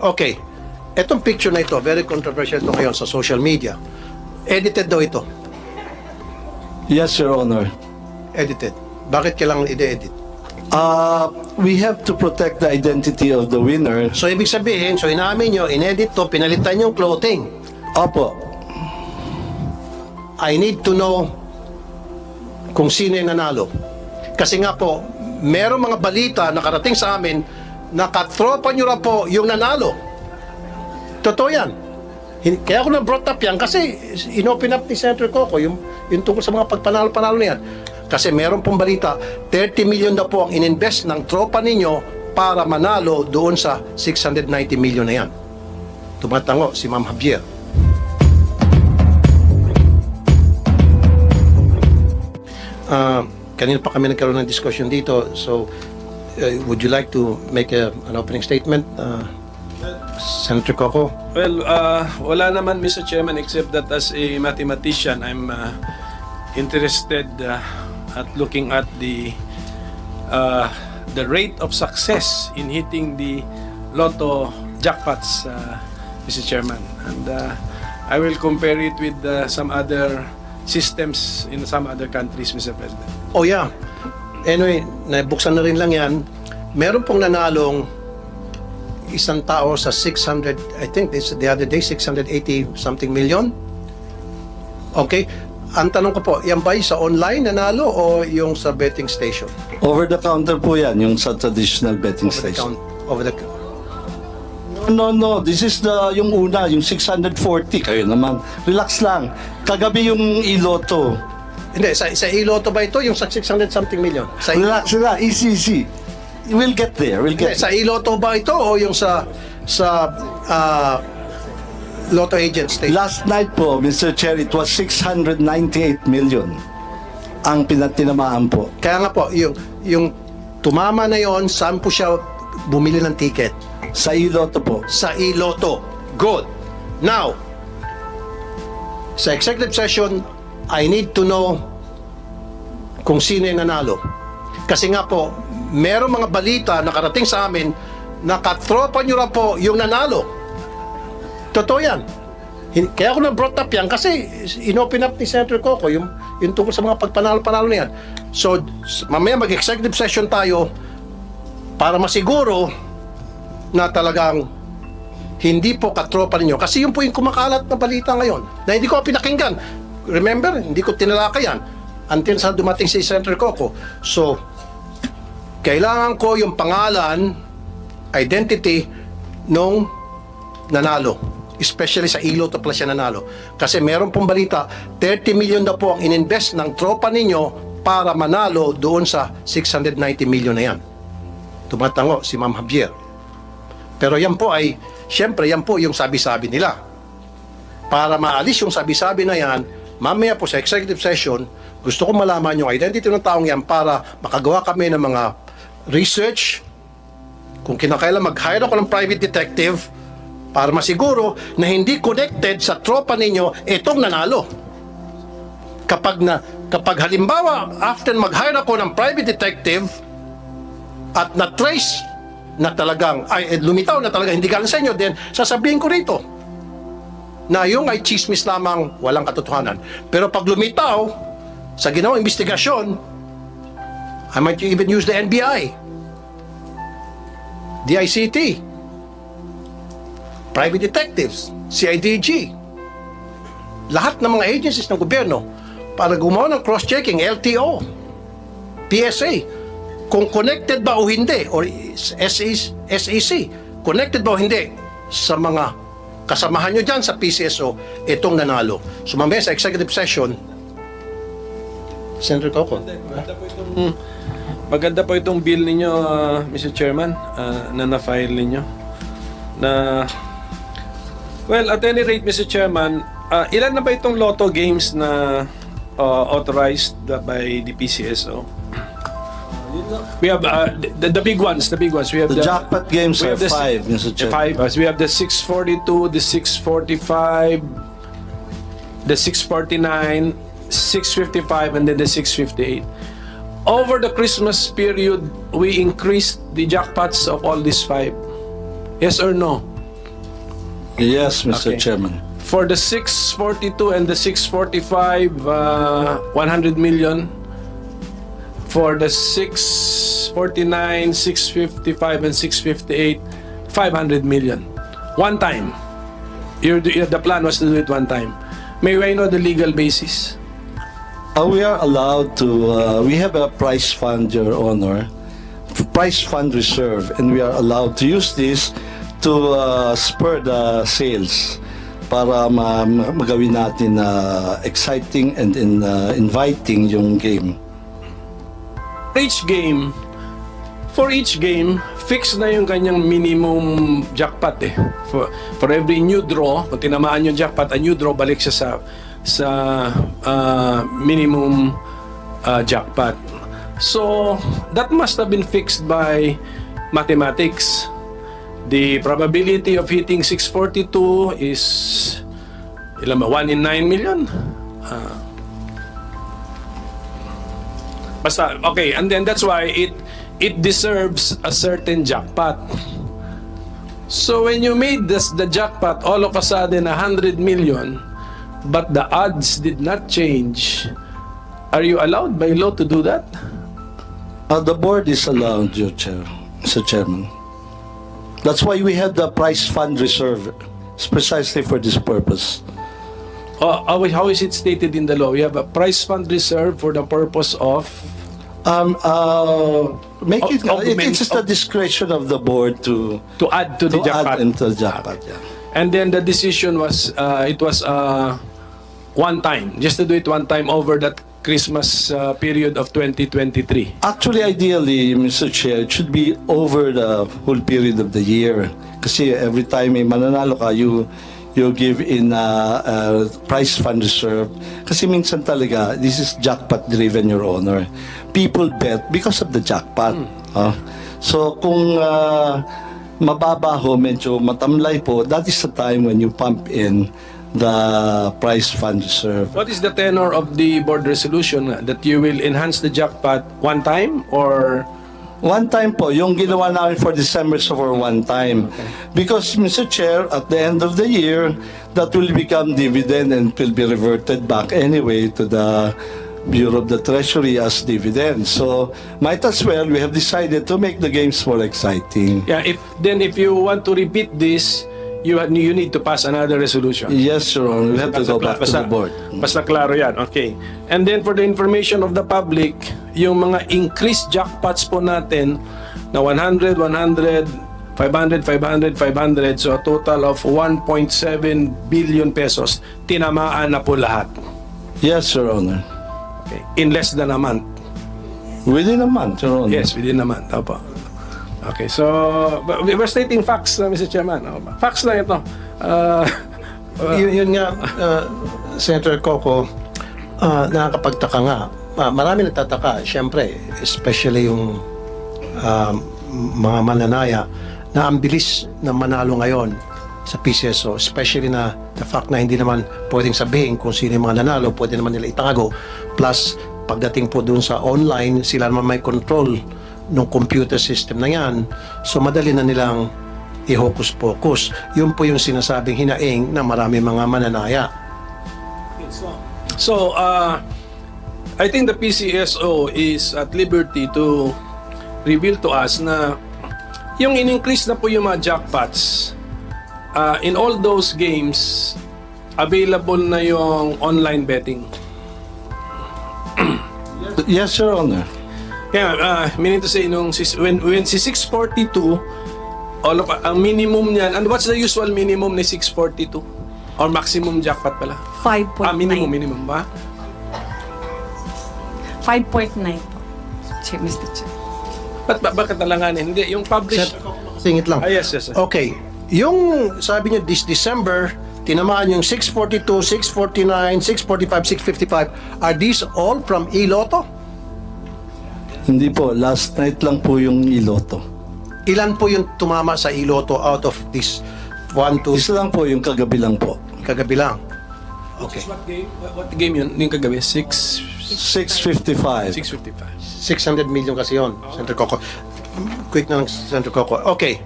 Okay. Etong picture na ito, very controversial ito ngayon sa social media. Edited daw ito. Yes, Your Honor. Edited. Bakit kailangan i-edit? Uh, we have to protect the identity of the winner. So, ibig sabihin, so inamin nyo, inedit to, pinalitan yung clothing. Opo. I need to know kung sino yung nanalo. Kasi nga po, merong mga balita na karating sa amin na katropa nyo na po yung nanalo. Totoo yan. Kaya ako na brought up yan kasi inopen up ni Senator Coco yung, yung tungkol sa mga pagpanalo-panalo na yan. Kasi meron pong balita, 30 million na po ang ininvest ng tropa ninyo para manalo doon sa 690 million na yan. Tumatango si Ma'am Javier. Ah, kanina pa kami nagkaroon ng discussion dito. So, uh, would you like to make a, an opening statement, uh, Senator Coco? Well, uh, wala naman Mr. Chairman except that as a mathematician, I'm uh, interested uh, at looking at the uh, the rate of success in hitting the lotto jackpots, uh, Mr. Chairman. And uh, I will compare it with uh, some other systems in some other countries, Mr. President. Oh yeah. Anyway, nabuksan na rin lang yan. Meron pong nanalong isang tao sa 600, I think this the other day, 680 something million. Okay. Ang tanong ko po, yan ba sa online nanalo o yung sa betting station? Over the counter po yan, yung sa traditional betting Over the station. count, over the No, no, this is the yung una, yung 640. Kayo naman. Relax lang. Kagabi yung iloto. Hindi, sa, sa Iloto ba ito? Yung sa 600 something million? Sa, lang, easy, easy. We'll get there, we'll hindi, get sa Iloto ba ito o yung sa sa ah, Lotto Agent Station? Last night po, Mr. Chair, it was 698 million ang pinatinamaan po. Kaya nga po, yung, yung tumama na yon, saan po siya bumili ng ticket? Sa iloto po. Sa Iloto. Good. Now, sa executive session, I need to know kung sino yung nanalo. Kasi nga po, merong mga balita na karating sa amin na katropa nyo na po yung nanalo. Totoo yan. Kaya ako na brought up yan kasi inopen up ni Senator Coco yung, yung tungkol sa mga pagpanalo-panalo na yan. So, mamaya mag-executive session tayo para masiguro na talagang hindi po katropa ninyo. Kasi yun po yung kumakalat na balita ngayon na hindi ko pinakinggan. Remember, hindi ko tinalakay yan until sa dumating si Senator Coco. So, kailangan ko yung pangalan, identity nung nanalo. Especially sa ilo to pala siya nanalo. Kasi meron pong balita, 30 million na po ang ininvest ng tropa ninyo para manalo doon sa 690 million na yan. Tumatango si Ma'am Javier. Pero yan po ay, syempre yan po yung sabi-sabi nila. Para maalis yung sabi-sabi na yan, mamaya po sa executive session, gusto ko malaman yung identity ng taong yan para makagawa kami ng mga research, kung kinakailan mag-hire ako ng private detective para masiguro na hindi connected sa tropa ninyo itong nanalo. Kapag na kapag halimbawa after mag-hire ako ng private detective at na-trace na talagang ay lumitaw na talaga hindi galing sa inyo then sasabihin ko rito na yung ay chismis lamang walang katotohanan. Pero pag lumitaw sa ginawang investigasyon I might even use the NBI DICT, private detectives, CIDG, lahat ng mga agencies ng gobyerno para gumawa ng cross-checking, LTO, PSA, kung connected ba o hindi, or SEC, connected ba o hindi sa mga kasamahan nyo dyan sa PCSO, itong nanalo. So mamaya sa executive session, Senator Coco, Maganda po itong, bill ninyo, uh, Mr. Chairman, uh, na na-file ninyo. Na, well, at any rate, Mr. Chairman, uh, ilan na ba itong lotto games na uh, authorized by the PCSO? We have uh, the, the big ones, the big ones. We have The jackpot games we are have the si- five, Mr. Chair. Five. Uh, we have the 642, the 645, the 649, 655, and then the 658. Over the Christmas period, we increased the jackpots of all these five. Yes or no? Yes, Mr. Okay. Chairman. For the 642 and the 645, uh, 100 million. For the 649, 655, and 658, 500 million. One time. Your, your, the plan was to do it one time. May I know the legal basis? Uh, we are allowed to, uh, we have a price fund, Your Honor, price fund reserve, and we are allowed to use this to uh, spur the sales para ma- magawin natin uh, exciting and in, uh, inviting yung game. Each game, for each game, fix na yung kanyang minimum jackpot eh. For, for every new draw, kung tinamaan yung jackpot, a new draw, balik siya sa sa uh, minimum uh, jackpot. So, that must have been fixed by mathematics. The probability of hitting 642 is ilan ba? 1 in 9 million? Basta, okay, and then that's why it it deserves a certain jackpot. So when you made this the jackpot all of a sudden 100 million, but the odds did not change, are you allowed by law to do that? Uh, the board is allowed, Your Chair, Mr. Chairman. That's why we have the price fund reserve. It's precisely for this purpose. Or how is- how is it stated in the law? We have a price fund reserve for the purpose of Um, uh, make it, of it, just the of- discretion of the board to, to add to the to jackpot. add into the jackpot. Yeah. And then the decision was, uh, it was uh, one time, just to do it one time over that Christmas uh, period of 2023. Actually, ideally, Mr. Chair, it should be over the whole period of the year. Kasi every time may mananalo ka, you you give in uh, uh, price fund reserve. Kasi minsan talaga, this is jackpot driven, Your Honor. People bet because of the jackpot. ah. so kung uh, mababa ho, medyo matamlay po, that is the time when you pump in the price fund reserve. What is the tenor of the board resolution uh, that you will enhance the jackpot one time or One time po, yung ginawa namin for December so for one time. Because, Mr. Chair, at the end of the year, that will become dividend and will be reverted back anyway to the Bureau of the Treasury as dividend. So, might as well, we have decided to make the games more exciting. yeah if then if you want to repeat this you ha- you need to pass another resolution. Yes, Your Honor, we have to go back to the board. Basta klaro yan. Okay. And then for the information of the public, yung mga increased jackpots po natin na 100, 100, 500, 500, 500, so a total of 1.7 billion pesos, tinamaan na po lahat. Yes, Your Honor. Okay. In less than a month. Within a month, Your Honor. Yes, within a month. Opo. Okay, so we're stating facts, uh, Mr. Chairman. Opo. Facts lang ito. Uh, yun, yun nga, uh, Senator Coco, uh, nakakapagtaka nga. Ah, marami nagtataka, syempre, especially yung um, mga mananaya na ang bilis na manalo ngayon sa PCSO, especially na the fact na hindi naman pwedeng sabihin kung sino yung mga nanalo, pwede naman nila itago. Plus, pagdating po dun sa online, sila naman may control ng computer system na yan. So, madali na nilang i-hocus-pocus. Yun po yung sinasabing hinaing na marami mga mananaya. So, uh, I think the PCSO is at liberty to reveal to us na yung in-increase na po yung mga jackpots, uh, in all those games, available na yung online betting. Yes, Your Honor. Kaya, uh, meaning to say, nung si, when, when si 642, all of, ang minimum niyan, and what's the usual minimum ni 642? Or maximum jackpot pala? 5.9. Ah, minimum, minimum ba? 5.9 po. Chair, Mr. Chair. Ba't ba, bakit nalanganin? Hindi, yung published. Singit lang. Ah, yes, yes. yes. Okay. Yung sabi niyo this December, tinamaan yung 642, 649, 645, 655. Are these all from Iloto? Hindi po, last night lang po yung iloto. Ilan po yung tumama sa Iloto out of this 1, 2, Isa lang po yung kagabi lang po. kagabi lang? Okay. What game? What, what game yun? Yung kagabi? 6... 655. 655. 600 million kasi yon, Senator Coco. Quick na lang, Senator Coco. Okay.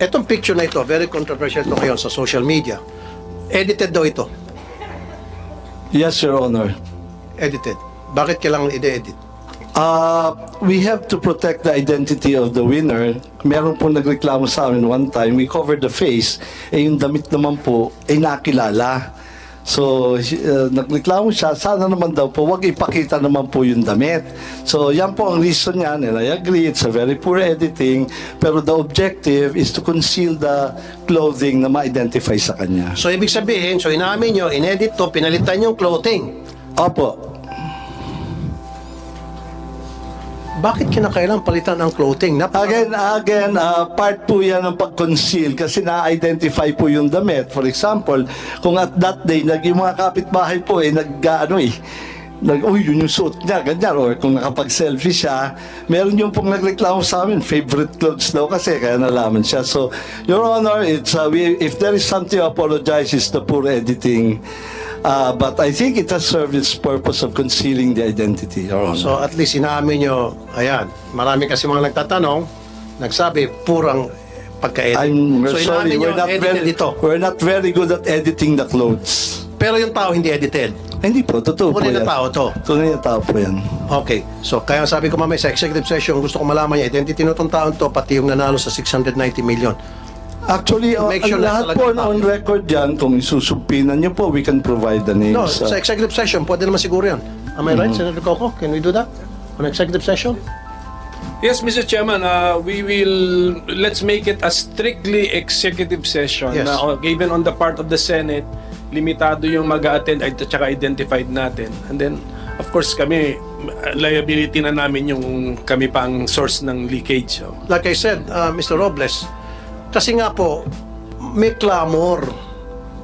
Etong picture na ito, very controversial ito ngayon sa social media. Edited daw ito. Yes, Your Honor. Edited. Bakit kailangan i-edit? Uh, we have to protect the identity of the winner. Meron po nagreklamo sa amin one time, we covered the face, eh yung damit naman po, ay nakilala. So, uh, nagreklamo siya, sana naman daw po, wag ipakita naman po yung damit. So, yan po ang reason niyan, and I agree, it's a very poor editing, pero the objective is to conceal the clothing na ma-identify sa kanya. So, ibig sabihin, so inamin nyo, inedit to, pinalitan yung clothing. Opo, Bakit kinakailangan palitan ang clothing? Napaka- Again, again, uh, part po yan ng pag-conceal kasi na-identify po yung damit. For example, kung at that day, nag, yung mga kapitbahay po, eh, nag, ano eh, nag, uy, yun yung suot niya, ganyan. Or kung nakapag-selfie siya, meron yung pong nagreklamo sa amin, favorite clothes daw kasi, kaya nalaman siya. So, Your Honor, it's, uh, we, if there is something apologize, it's the poor editing. Uh, but I think it has served its purpose of concealing the identity, Your Honor. So at least inaamin nyo, ayan, marami kasi mga nagtatanong, nagsabi, purang pagka-edit. I'm so sorry, we're not, very, ito. we're not very good at editing the clothes. Pero yung tao hindi edited. Hindi po, totoo po Tunay yan. na tao to. Tunay na tao po yan. Okay. So kaya sabi ko mamaya sa executive session, gusto ko malaman niya, identity nitong taon to, pati yung nanalo sa 690 million. Actually, uh, Make sure ang na lahat po tao. on record yan, kung isusumpinan niyo po, we can provide the names. No, uh, sa executive session, pwede naman siguro yan. Am I right, Mm-hmm. Senator Coco? Can we do that? On executive session? Yes, Mr. Chairman, uh, we will let's make it a strictly executive session Yes. na uh, given on the part of the Senate, limitado yung mag-attend at saka identified natin. And then of course kami liability na namin yung kami pang source ng leakage. So. like I said, uh, Mr. Robles, kasi nga po, may clamor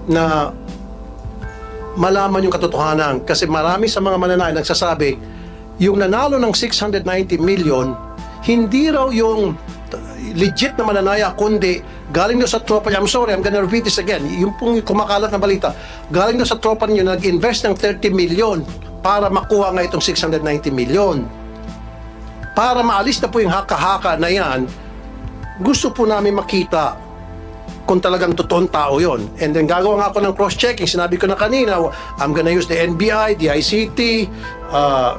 na malaman yung katotohanan. Kasi marami sa mga mananayan nagsasabi, yung nanalo ng 690 million, hindi raw yung legit na mananaya, kundi galing doon sa tropa niya. I'm sorry, I'm gonna repeat this again. Yung pong kumakalat na balita, galing doon sa tropa niyo, nag-invest ng 30 million para makuha nga itong 690 million. Para maalis na po yung haka-haka na yan, gusto po namin makita kung talagang totoong tao yon. And then gagawa nga ako ng cross-checking. Sinabi ko na kanina, I'm gonna use the NBI, the ICT, uh,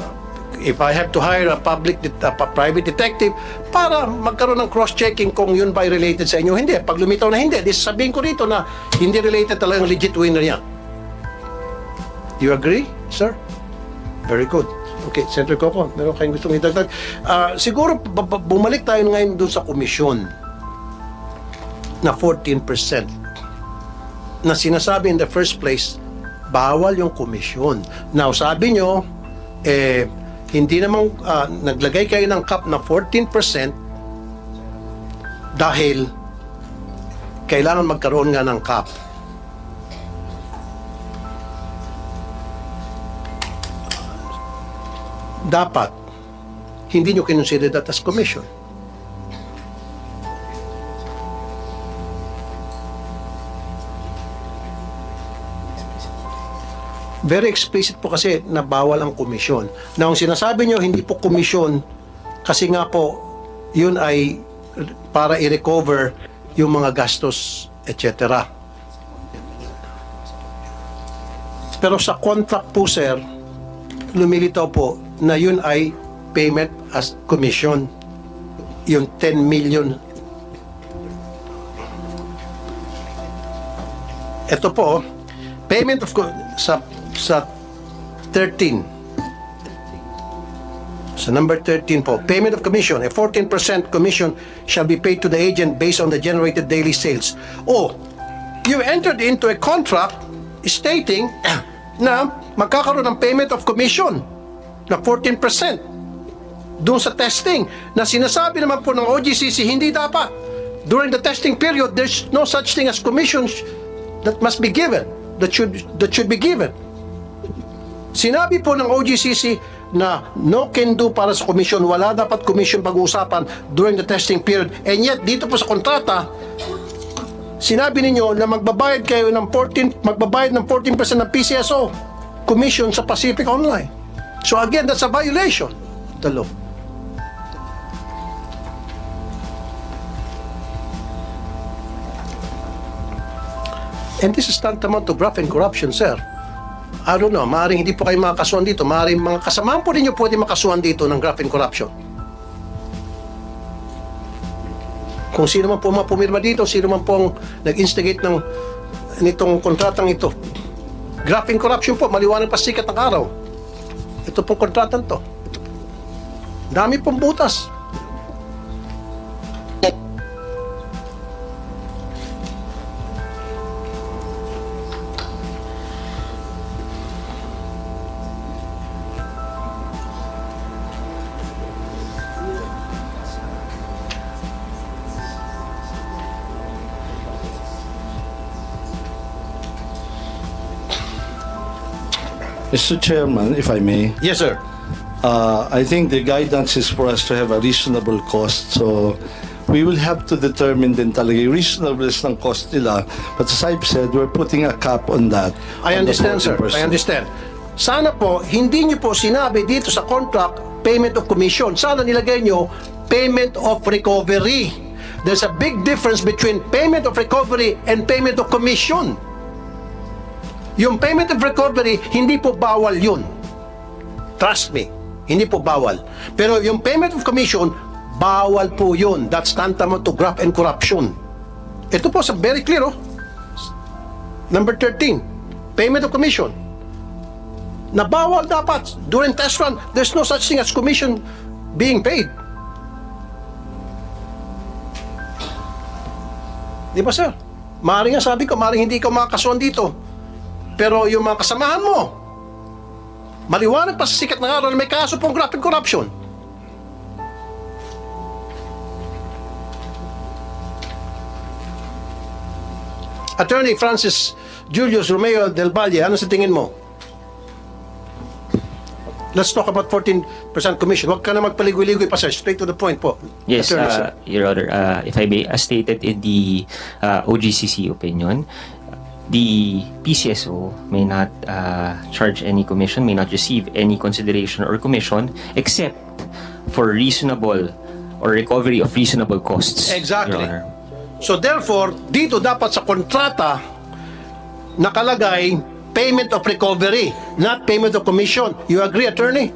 if I have to hire a public, a private detective, para magkaroon ng cross-checking kung yun ba related sa inyo. Hindi. Pag lumitaw na hindi, di sabihin ko rito na hindi related talagang legit winner niya. You agree, sir? Very good. Okay, Senator Coco, meron kayong gustong idagdag. Ah, siguro, bumalik tayo ngayon doon sa komisyon na 14% na sinasabi in the first place, bawal yung komisyon. Now, sabi nyo, eh, hindi namang ah, naglagay kayo ng cap na 14% dahil kailangan magkaroon nga ng cap. Dapat, hindi nyo kinonsider that as commission. very explicit po kasi na bawal ang komisyon. Na ang sinasabi nyo, hindi po komisyon kasi nga po, yun ay para i-recover yung mga gastos, etc. Pero sa contract po, sir, lumilitaw po na yun ay payment as commission. Yung 10 million. Ito po, payment of sa sa 13 sa number 13 po, payment of commission, a 14% commission shall be paid to the agent based on the generated daily sales. Oh, you entered into a contract stating na magkakaroon ng payment of commission na 14% doon sa testing na sinasabi naman po ng OGCC hindi dapat. During the testing period, there's no such thing as commissions that must be given, that should, that should be given. Sinabi po ng OGCC na no can do para sa komisyon, wala dapat komisyon pag-uusapan during the testing period. And yet, dito po sa kontrata, sinabi ninyo na magbabayad kayo ng 14, magbabayad ng 14% ng PCSO commission sa Pacific Online. So again, that's a violation of the law. And this is tantamount to graft and corruption, sir. I don't know, maaaring hindi po kayo makakasuhan dito. Maaaring mga kasamahan po ninyo pwede makasuhan dito ng graft and corruption. Kung sino man po mga pumirma dito, sino man pong nag-instigate ng nitong kontratang ito. Graft and corruption po, maliwanag pa sikat ng araw. Ito pong kontratang to. Ito. Dami pong butas. Mr. Chairman, if I may, Yes, sir. uh, I think the guidance is for us to have a reasonable cost. So we will have to determine din talaga yung reasonableness ng cost nila. But as I've said, we're putting a cap on that. I on the understand, sir. 40%. I understand. Sana po, hindi niyo po sinabi dito sa contract, payment of commission. Sana nilagay niyo, payment of recovery. There's a big difference between payment of recovery and payment of commission. Yung payment of recovery, hindi po bawal yun. Trust me, hindi po bawal. Pero yung payment of commission, bawal po yun. That's tantamount to graft and corruption. Ito po sa very clear, oh. Number 13, payment of commission. Na bawal dapat. During test run, there's no such thing as commission being paid. Di ba, sir? Maaaring nga sabi ko, maaaring hindi ka makakasuhan dito. Pero yung mga kasamahan mo, maliwanag pa sa sikat ng araw na may kaso pong graft and corruption. Attorney Francis Julius Romeo Del Valle, ano sa tingin mo? Let's talk about 14% commission. Huwag ka na magpaligoy-ligoy pa, sir. Straight to the point po. Yes, Attorney, uh, Your Honor, uh, if I may, as stated in the uh, OGCC opinion, the PCSO may not uh, charge any commission, may not receive any consideration or commission except for reasonable or recovery of reasonable costs. Exactly. Your Honor. So therefore, dito dapat sa kontrata nakalagay payment of recovery, not payment of commission. You agree, attorney?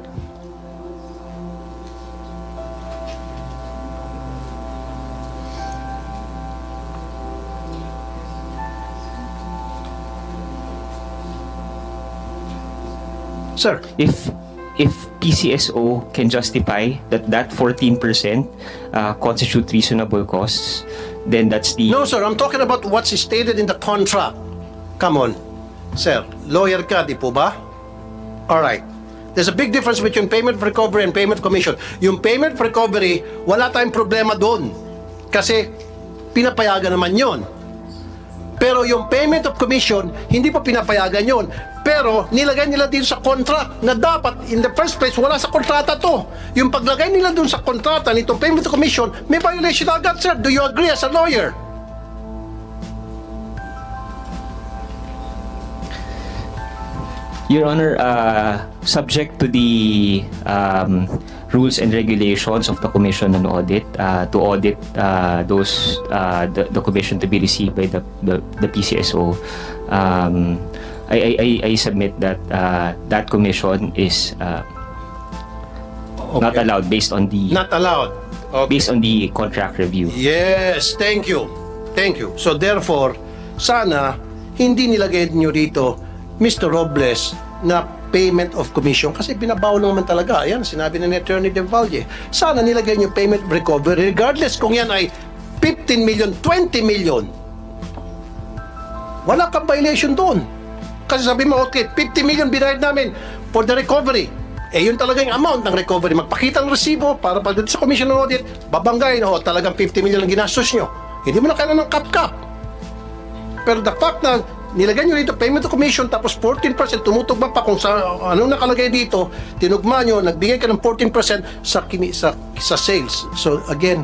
Sir, If if PCSO can justify that that 14% uh, constitute reasonable costs, then that's the No, sir. I'm talking about what's stated in the contract. Come on. Sir, lawyer ka, di po ba? Alright. There's a big difference between payment for recovery and payment commission. Yung payment for recovery, wala tayong problema doon. Kasi pinapayagan naman yon. Pero yung payment of commission, hindi pa pinapayagan yon. Pero nilagay nila dito sa contract na dapat in the first place wala sa kontrata to. Yung paglagay nila dun sa kontrata nitong payment of commission, may violation agad, sir. Do you agree as a lawyer? Your Honor, uh, subject to the um, rules and regulations of the Commission on Audit, uh, to audit uh, those uh, the, the commission to be received by the the, the PCSO, um, I, I, I- I submit that uh, that commission is uh, not Okay. allowed based on the Not allowed. Okay. based on the contract review. Yes, thank you. Thank you. So therefore, sana hindi nilagay niyo dito Mr. Robles na payment of commission kasi binabawal naman talaga. Ayan, sinabi na ni Attorney De Valle. Sana nilagay niyo payment recovery regardless kung yan ay 15 million, 20 million. Wala kang violation doon. Kasi sabi mo, okay, 50 million binayad namin for the recovery. Eh, yun talaga yung amount ng recovery. Magpakita ng resibo para pagdating sa Commission on Audit, babanggain, oh, talagang 50 million ang ginastos nyo. Hindi mo na kailangan ng cap-cap. Pero the fact na nilagay nyo dito payment to commission tapos 14% tumutugma pa kung sa anong nakalagay dito, tinugma nyo, nagbigay ka ng 14% sa, kini, sa, sa sales. So again,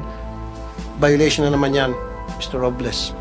violation na naman yan, Mr. Robles.